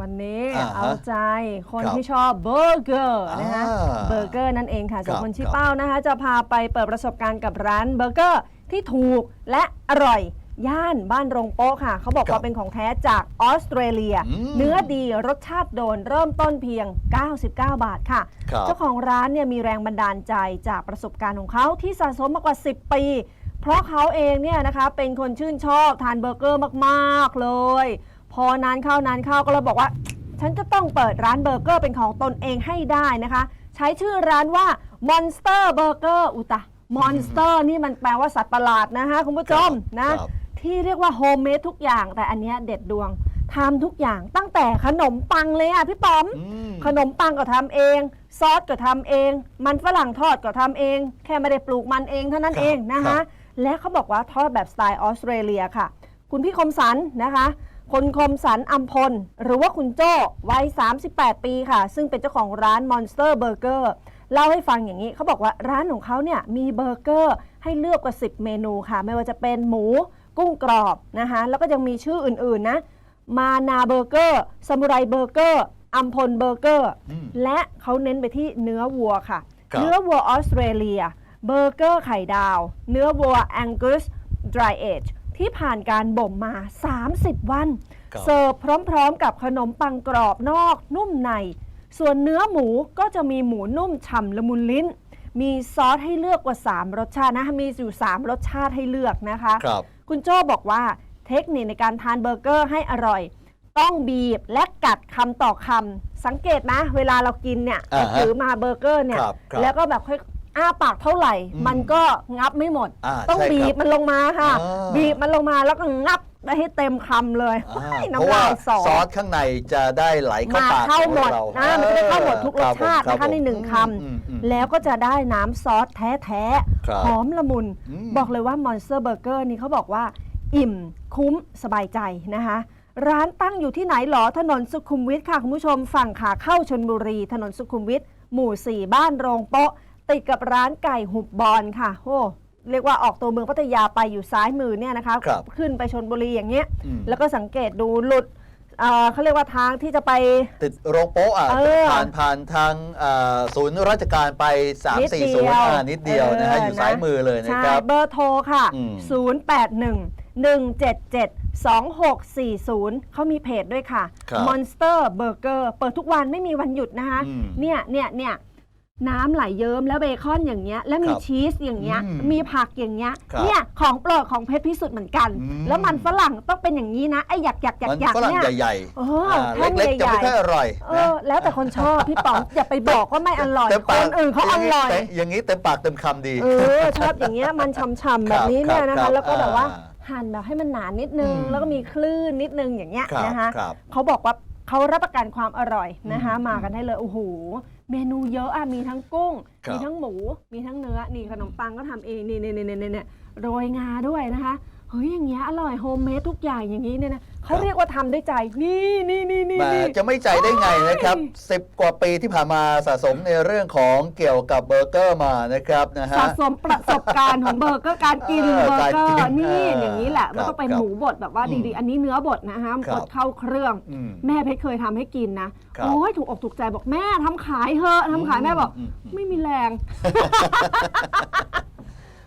วันนี้อ่าฮะเอาใจคนครับที่ชอบเบอร์เกอร์นะคะอ่าเบอร์เกอร์นั่นเองค่ะส่วนครับคนชื่อครับเป้านะคะ จะพาไปเปิดประสบการณ์กับร้านเบอร์เกอร์ที่ถูกและอร่อย ย่านบ้านโรงโป๊ะค่ะ เขาบอกครัว่าบเป็นของแท้จากออสเตรเลีย อืมเนื้อดีรสชาติโดนเริ่มต้นเพียง 99 บาทค่ะ ครับ เจ้าของร้านเนี่ยมีแรงบันดาลใจจากประสบการณ์ของเขาที่สะสมมากกว่า 10 ปี เพราะเขาเองเนี่ยนะคะเป็นคนชื่นชอบทานเบอร์เกอร์มากๆเลย พอนานเข้านานเข้าก็เลยบอกว่า ฉันจะต้องเปิดร้านเบอร์เกอร์เป็นของตนเองให้ได้นะคะ ใช้ชื่อร้านว่า Monster Burger อุยตะ Monster นี่มันแปลว่าสัตว์ประหลาดนะคะคุณผู้ชมนะ ครับ ที่เรียกว่าโฮมเมดทุกอย่างแต่อันเนี้ยเด็ดดวงทำทุกอย่างตั้งแต่ขนมปังเลยอะพี่ป๋อม อืม ขนมปังก็ทำเอง ซอสก็ทำเอง มันฝรั่งทอดก็ทำเอง แค่ไม่ได้ปลูกมันเองเท่านั้นครับเองนะครัคะ บ และเขาบอกว่าทอดแบบสไตล์ออสเตรเลียค่ะ คุณพี่คมสันนะคะคนคมสันอัมพล หรือว่าคุณโจ้วัย 38 ปีค่ะ ซึ่งเป็นเจ้าของร้าน Monster Burger เล่าให้ฟังอย่างนี้เขาบอกว่าร้านของเขาเนี่ยมีเบอร์เกอร์ให้เลือกกว่า 10 เมนูค่ะ ไม่ว่าจะเป็นหมูกุ้งกรอบนะคะแล้วก็ยังมีชื่ออื่นๆนะมานาเบอร์เกอร์สมุไรเบอร์เกอร์อัมพลเบอร์เกอร์อืมและเขาเน้นไปที่เนื้อวัวค่ะครับเนื้อวัวออสเตรเลีย เบอร์เกอร์ไข่ดาว เนื้อวัวแองกัสดรายเอจที่ผ่านการบ่มมา 30 วัน ครับ เสิร์ฟพร้อมๆ กับขนมปังกรอบนอกนุ่มใน ส่วนเนื้อหมูก็จะมีหมูนุ่มฉ่ำละมุนลิ้น มีซอสให้เลือกกว่า 3 รสชาตินะคะมีอยู่ 3 รสชาติให้เลือกนะคะ ครับ คุณโจ้บอกว่าเทคนิคในการทานเบอร์เกอร์ให้อร่อย ต้องบีบและกัดคำต่อคำสังเกตนะเวลาเรากินเนี่ยอ่าฮะถือมาเบอร์เกอร์เนี่ย ครับครับแล้วก็แบบค่อย อ้าปากเท่าไหร่ อืมมันก็งับไม่หมด อ่าต้องใช่ครับบีบมันลงมาค่ะ อ่า บีบมันลงมาแล้วก็งับได้ให้เต็มคำเลยอ่าเฮ้ยเพราะน้ำว่าลายสอซอสข้างในจะได้ไหลเข้ามาปากเข้าหมดของรนะมันจะได้เข้าหมดทุกรคสบผมชาติรับนะคะในหนึ่งผมคอืมอืมำแล้วก็จะได้น้ำซอสแท้ครับๆหอมละมุน อืม บอกเลยว่า Monster Burger นี่เขาบอกว่า อิ่มคุ้มสบายใจนะคะ ร้านตั้งอยู่ที่ไหนหรอถนนสุขุมวิทค่ะ คุณผู้ชมฝั่งขาเข้าชนบุรี ถนนสุขุมวิทหมู่ 4 บ้านโรงโป๊ะ ติดกับร้านไก่หุบบอลค่ะโอ้เรียกว่าออกตัวเมืองพัทยาไปอยู่ซ้ายมือเนี่ยนะคะครับขึ้นไปชนบุรีอย่างเงี้ย อืม แล้วก็สังเกตดูหลุดเอ่อเขาเรียกว่าทางที่จะไป ติดโรงโป๊ะอะเออผ่านผ่านทางเอ่อศูนย์ราชการไป 3 นิด4 เดีศูนยวย์อ่านิดเดียวนะฮะ เอออยู่นะซ้ายมือเลยนะใช่ครับ เบอร์โทรค่ะ อืม 081 177 2640 เขามีเพจด้วยค่ะ ครับ Monster Burger เปิดทุกวันไม่มีวันหยุดนะคะ อืม เนี่ยเนี่ยเนี่ย น้ำไหลเยิ้มแล้วเบคอนอย่างเงี้ยแล้วมีครับชีสอย่างเงี้ยอืมมีผักอย่างเงี้ยครับเนี่ยของโปรดของเพชรพิสุทธิ์เหมือนกัน อืม แล้วมันฝรั่งต้องเป็นอย่างนี้นะไอ้หยักหยักหยัมักนหยักฝรั่งเนี่ยใหญ่เออๆอ่าแท่งเล็กๆจะใหญ่ไม่ค่อยอร่อยๆเออแล้วแต่คนชอบพี่ป๋องอย่าไปบอกว่าไม่อร่อยเต็มคปากนอื่นเขาอร่อยางนี้อย่างนี้เต็มปากเต็มคำดี เออชอบอย่างเงี้ยมันช่ำๆแบบนี้เนี่ยนะครัคะบแล้วก็แบบว่าอ่าหั่นแบบให้มันหนานิดนึง อืมแล้วก็มีคลื่นนิดนึงอย่างเงี้ยครับนะคะครับ เขาบอกว่า เขารับประกันความอร่อยนะคะอืมมากันได้เลย โอ้โห เมนูเยอะอะมีทั้งกุ้ง ครับ มีทั้งหมู มีทั้งเนื้อ นี่ขนมปังก็ทำเอง นี่นี่นี่นี่นี่โรยงาด้วยนะคะเฮ้ยอย่างเงี้ยอร่อยโฮมเมดทุกอย่างอย่างนี้เนี่ยนะเขาเรียกว่าทำด้วยใจ นี่นี่นี่นี่แหมนี่ จะไม่ใจได้ไงนะครับโอ้ย10กว่าปีที่ผ่านมาสะสมในเรื่องของเกี่ยวกับเบอร์เกอร์มานะครับนะฮะ สะสมประสบการณ์ของเบอร์เกอร์การกินเออเบอร์เกอการกินร์นี่เอออย่างนี้แหละครับมันต้องเป็นครับหมูบดแบบว่าอืมดีๆ อันนี้เนื้อบดนะฮะครับบดเข้าเครื่อง อืมแม่เพชรเคยทำให้กินนะครับโอ้ยถูกอกถูกใจบอกแม่ทำขายเถอะทำขายแม่บอก อืมอืม ไม่มีแรง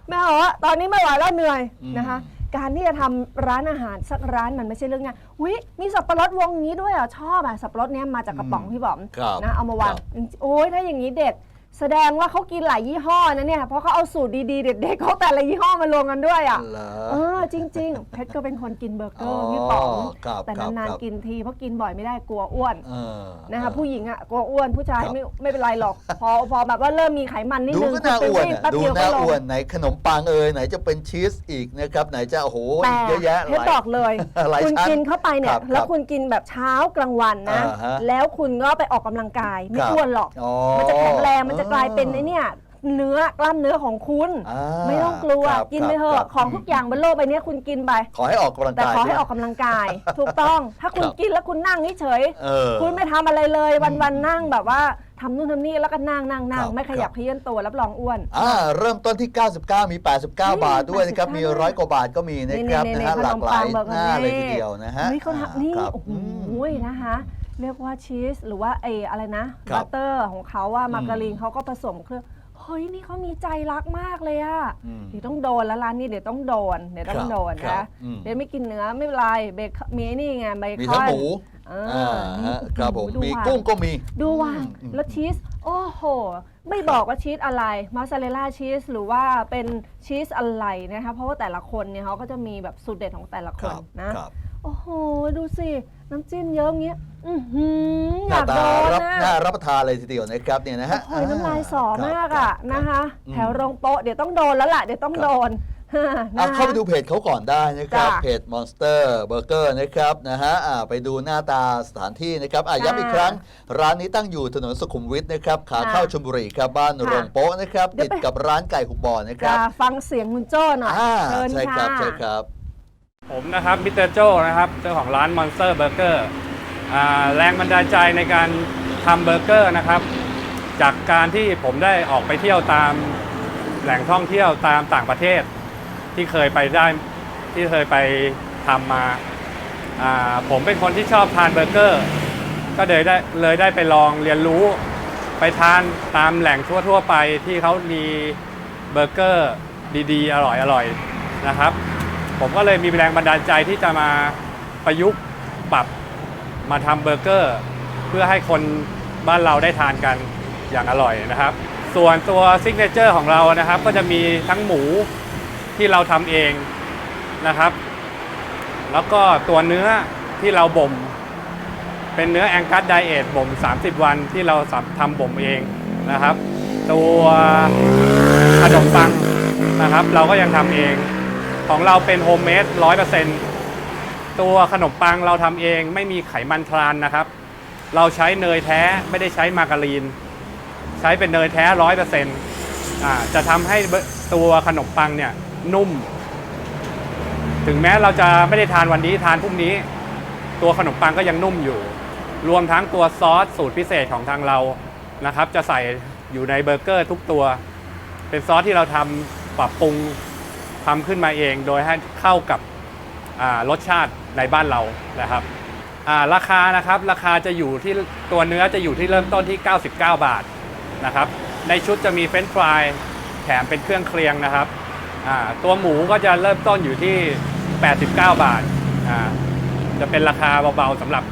แม่บอกว่าตอนนี้ไม่ไหวแล้วเหนื่อยอืมนะคะ การที่จะทำร้านอาหารสักร้านมันไม่ใช่เรื่องง่ายวิมีสับปะรดวงนี้ด้วยเหรอชอบอะสับปะรดเนี้ยมาจากกระป๋องพี่บอมครับนะเอามาวางครับโอ้ยถ้าอย่างนี้เด็ด แสดงว่าเขากินหลายยี่ห้อนะเนี่ย เพราะเขาเอาสูตรดีๆ เด็ดๆเขาแต่ละยี่ห้อมารวมกันด้วยอะเหรอ เออจริง ๆ เพชรก็เป็นคนกินเบอร์เกอร์อ๋อพี่ป๋องครับแต่ครับนานครับ ๆกินที เพราะกินบ่อยไม่ได้กลัวอ้วนเออ นะคะผู้หญิงอะกลัวอ้วนผู้ชายครับ ไม่ไม่เป็นไรหรอก พอพอแบบว่าเริ่มมีไขมันนิดดูนึงก็น่าไปอ้วนวิ่งอะแป๊บดูเดียวก็น่าลงอ้วนไหนขนมปังเอ่ยไหนจะเป็นชีสอีกนะครับ ไหนจะโอ้โหแต่เยอะแยะเพชรหลาย บอกเลย หลายคุณชั้นกินเข้าไปเนี่คยรับแล้วครับคุณกินแบบเช้ากลางวันนะ อ่าฮะ แล้วคุณก็ไปออกกำลังกายไม่ครับอ้วนหรอกอ๋อมันจะแข็งแรงมันจะกลายเป็นไอ้เนี่ยเนื้อกล้ามเนื้อของคุณ อ่าไม่ต้องกลัวครับกินไปเถครัอะบของทุกอย่างบนโลกใบนี้คุณกินไป ขอให้ออกกำลังแต่กายขอให้ใช่ไมออกกำลังกาย ถูกต้อง ถ้าคุณครับ กินแล้วคุณนั่งเฉยเออ ๆคุณไม่ทำอะไรเลยวันๆนั่งแบบว่าทำนู่นทำนี่แล้วก็นั่งนั่งนั่คงรับไม่ขยับครับ เขยื่อนตัวรับรองอ้วน อ่าเริ่มต้นที่ 99 มี 89 บาทด้วยนะครับ 89มีร้อยกว่าบาทก็มีนะครับนี่นะๆๆฮะขนมหลากหลายปังเบอร์เกอร์หน้าเลยทีเดียวนะฮะเฮ้ยเขาทำนี่ ครับโอ้โหอืม นะคะ เรียกว่าชีสหรือว่าไอ้อะไรนะครับับตเตอร์ของเขาว่าอืมมาการีนเขาก็ผสมเครื่องเฮ้ยนี่เขามีใจรักมากเลยอะอืม เดี๋ยวต้องโดนแล้วร้านนี้เดี๋ยวต้องโดนเดี๋ยวต้อครังบโดนครันะบอืม เดี๋ยวไม่กินเนื้อไม่เป็นไรเบคอนมีไอ้นี่ไงเบคอนมีทั้งหมู เออ่าอฮะครับผมดูมีวางกุ้งก็มี ดูวางอืม แล้วชีส โอ้โห ไม่บอกว่าชีสอะไรม o สซาเรลล่าชีสหรือว่าเป็นชีสอะไรนะคะเพราะว่าแต่ละคนเนี่ยเขาก็จะมีแบบสูตรเด็ดของแต่ละคคนรับนะ ครับโอ้โห ดูสิ น้ำจิ้มเยอะเงี้ยอือหือหอน้ายากตาโดนรับนะน่ารับประทานเลยทีเดียวนะครับเนี่ยนะฮะโอ้โหน้ำลายสอมากครัอะบนะคะ อืมแถวโรงโป๊ะเดี๋ยวต้องโดนแล้วล่ะ เดี๋ยวต้องครับ โดน อะนะคะเข้าไปดูเพจเขาก่อนได้นะครับ จ้ะเพจ Monster Burger นะครับนะฮะอ่าไปดูหน้าตาสถานที่นะครับอะจ้ะย้ำอีกครั้ง ร้านนี้ตั้งอยู่ถนนสุขุมวิทนะครับขาเข้าค่ะชลบุรีครับบ้านค่ะโรงโป๊ะนะครับเดี๋ยวติดไป กับร้านไก่หุบบอนะคจะรับฟังเสียงคุณโจ้หน่อยอ่าเชิญใช่ครัค่ะ บใช่ครับ ผมนะครับมิสเตอร์โจนะครับเจ้าของร้าน Monster Burger อ่าแรงบันดาลใจในการทำเบอร์เกอร์นะครับ จากการที่ผมได้ออกไปเที่ยวตามแหล่งท่องเที่ยวตามต่างประเทศ ที่เคยไปได้ที่เคยไปทำมาผมเป็นคนที่ชอบทานเบอร์เกอร์ ก็เลยได้เลยได้ไปลองเรียนรู้ ไปทานตามแหล่งทั่ว ๆ ไปที่เขามีเบอร์เกอร์ดีๆ อร่อยๆนะครับ ผมก็เลยมีแรงบันดาลใจที่จะมาประยุกต์ปรับมาทำเบอร์เกอร์ เพื่อให้คนบ้านเราได้ทานกันอย่างอร่อยนะครับ ส่วนตัวซิกเนเจอร์ของเรานะครับ ก็จะมีทั้งหมู ที่เราทำเองนะครับ แล้วก็ตัวเนื้อที่เราบ่ม เป็นเนื้อแองกัสไดเอทบ่ม 30 วันที่เราทำบ่มเองนะครับ ตัวขนมปังนะครับ เราก็ยังทำเองของเราเป็นโฮมเมดร้อยเปอร์เซ็นต์ตัวขนมปังเราทำเองไม่มีไขมันทรานนะครับ เราใช้เนยแท้ไม่ได้ใช้มาการีน ใช้เป็นเนยแท้ร้อยเปอร์เซ็นต์จะทำให้ตัวขนมปังเนี่ย นุ่ม ถึงแม้เราจะไม่ได้ทานวันนี้ทานพรุ่งนี้ ตัวขนมปังก็ยังนุ่มอยู่ รวมทั้งตัวซอสสูตรพิเศษของทางเรานะครับ จะใส่อยู่ในเบอร์เกอร์ทุกตัว เป็นซอสที่เราทำปรับปรุงทำขึ้นมาเอง โดยให้เข้ากับรสชาติในบ้านเรานะครับาราคานะครับราคาจะอยู่ที่ตัวเนื้อจะอยู่ที่เริ่มต้นที่ 99 บาทนะครับ ในชุดจะมีเฟรนช์ฟรายแถมเป็นเครื่องเคลียงนะครับ ตัวหมูก็จะเริ่มต้นอยู่ที่ 89 บาทาจะเป็นราคาเบาๆสำหรับ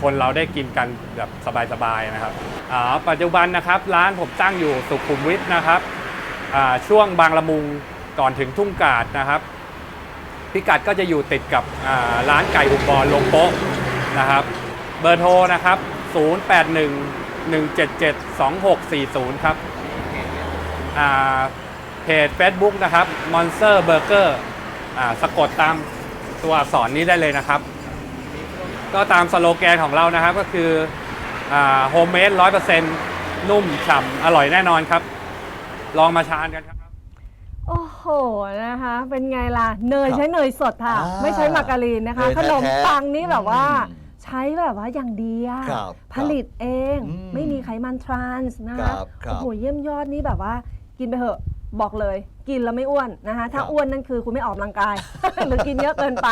คนเราได้กินกันแบบสบายๆนะครับปัจจุบันนะครับร้านผมตั้งอยู่สุขุมวิทนะครับช่วงบางละมุงก่อนถึงทุ่งกาดนะครับ พิกัดก็จะอยู่ติดกับร้านไก่อุบอลลงโป๊ะนะครับ เบอร์โทรนะครับ 081 177 2640 ครับอ่า เพจ Facebook นะครับ Monster Burger อ่าสะกดตามตัวอักษรนี้ได้เลยนะครับ ก็ตามสโลแกนของเรานะครับก็คือโฮมเมดร้อยเปอร์เซ็นต์นุ่มฉ่ำอร่อยแน่นอนครับ ลองมาทานกันครับ โอ้โหนะคะ เป็นไงล่ะ เนยครับใช้เนยสดค่ะ อ่าไม่ใช้มาการีนนะคะ เนยขนมแท้ๆปังนี่แบบว่า อืมใช้แบบว่าอย่างดีอะครับผลิตเอง อืมไม่มีไขมันทรานส์นะครัคะบครับโอ้โหเยี่ยมยอดนี่แบบว่ากินไปเถอะ บอกเลยกินแล้วไม่อ้วนนะคะถ้าครับอ้วนนั่นคือคุณไม่ออกกำลังกาย หรือกินเยอะเกินไป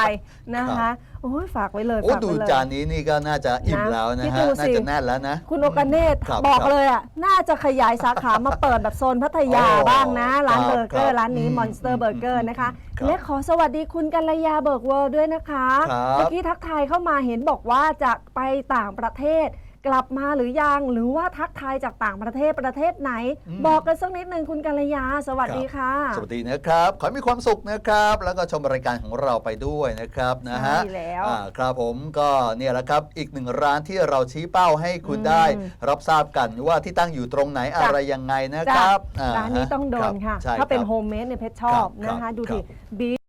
นะครัคะบโอ้ยฝากไว้เลยโอ้ฝากดูไว้เลย จานนี้นี่ก็น่าจะอิ่มนะแล้วนะคิดฮะ ดูน่าสิ จะแน่นแล้วนะ คุณโอกาเนตครับบอกครับเลยอะน่าจะขยายสาขามาเปิดแบบโซนพัทยาโอ้บ้างนะ ร้านครับเบอร์เกอครัร์บร้านนี้อืม Monster Burger นะคะ ครับและขอสวัสดีคุณกัลยาเบิกเวิร์ด้วยนะคะ ครับ เมื่อกี้ทักทายเข้ามาเห็นบอกว่าจะไปต่างประเทศ กลับมาหรือยังหรือว่าทักทายจากต่างประเทศประเทศไหน อืม บอกกันสักนิดนึงคุณกัลยา สวัสดีค่ะ สวัสดีนะครับ ขอให้มีความสุขนะครับ แล้วก็ชมรายการของเราไปด้วยนะครับนะฮะใช่แล้วอ่าครับผมก็เนี่ยแหละครับ อีกหนึ่งร้านที่เราชี้เป้าให้คุณอืมได้รับทราบกันว่าที่ตั้งอยู่ตรงไหนอะไรยังไงนะคจ้ะรับอ่ร้านนี้ต้องโดนรับค่ะ ใช่ถ้าเป็นรับ โฮมเมดเนี่ยเพชรชอบครับนะคะ ดูครัสิบ บี